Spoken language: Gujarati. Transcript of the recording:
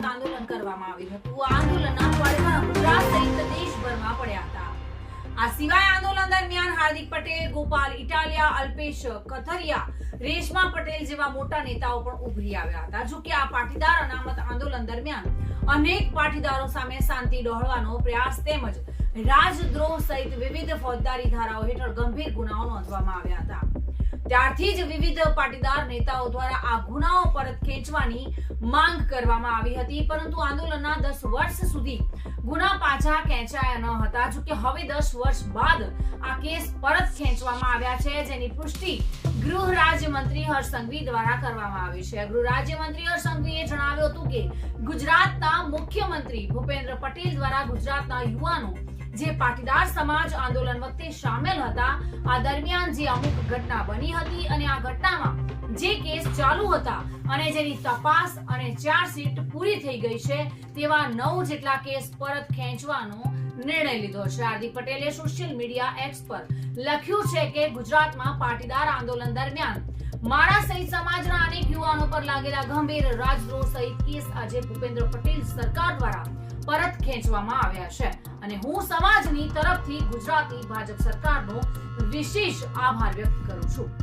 કરવામાં આવ્યું હતું. આંદોલનના પડઘા ગુજરાત સહિત દેશભરમાં પડ્યા હતા. આ સિવાય આંદોલન દરમિયાન હાર્દિક પટેલ, ગોપાલ ઇટાલિયા, અલ્પેશ કથરિયા, રેશમા પટેલ જેવા મોટા નેતાઓ પણ ઉભરી આવ્યા હતા. જો કે આ પાટીદાર અનામત આંદોલન દરમિયાન અનેક પાટીદારો સામે શાંતિ ડહોળવાનો પ્રયાસ તેમજ રાજદ્રોહ સહિત વિવિધ ફોજદારી ધારાઓ હેઠળ ગંભીર ગુનાઓ નોંધવામાં આવ્યા હતા. ત્યારથી જ વિવિધ પાટીદાર નેતાઓ દ્વારા આ ગુનાઓ પરત ખેંચવાની માંગ કરવામાં આવી હતી, પરંતુ આંદોલનના દસ વર્ષ સુધી ગુના પાછા ખેંચાયા ન હતા. જો કે હવે દસ વર્ષ બાદ આ કેસ પરત ખેંચવામાં આવ્યા છે, જેની પુષ્ટિ ગૃહ રાજ્યમંત્રી હર્ષ સંઘવી દ્વારા કરવામાં આવી છે. ગૃહ રાજ્યમંત્રી હર્ષ સંઘવીએ જણાવ્યું હતું કે ગુજરાતના મુખ્યમંત્રી ભૂપેન્દ્ર પટેલ દ્વારા ગુજરાતના યુવાનો જે પાટીદાર સમાજ આંદોલન વખતે સામેલ હતા, આ દરમિયાન જે અમુક ઘટના બની હતી અને આ ઘટનામાં જે કેસ ચાલુ હતા અને જેની તપાસ અને ચાર્જશીટ પૂરી થઈ ગઈ છે, તેવા નવ જેટલા કેસ પરત ખેંચવાનો નિર્ણય લીધો છે. હાર્દિક પટેલે સોશિયલ મીડિયા એક્સ પર લખ્યું છે કે ગુજરાતમાં પાટીદાર આંદોલન દરમિયાન મારા સહિત સમાજના અનેક યુવાનો પર લાગેલા ગંભીર રાજદ્રોહ સહિત કેસ આજે ભૂપેન્દ્ર પટેલ સરકાર દ્વારા પરત ખેંચવામાં આવ્યા છે. અને હું સમાજની તરફથી ગુજરાતી ભાજપ સરકારનો વિશેષ આભાર વ્યક્ત કરું છું.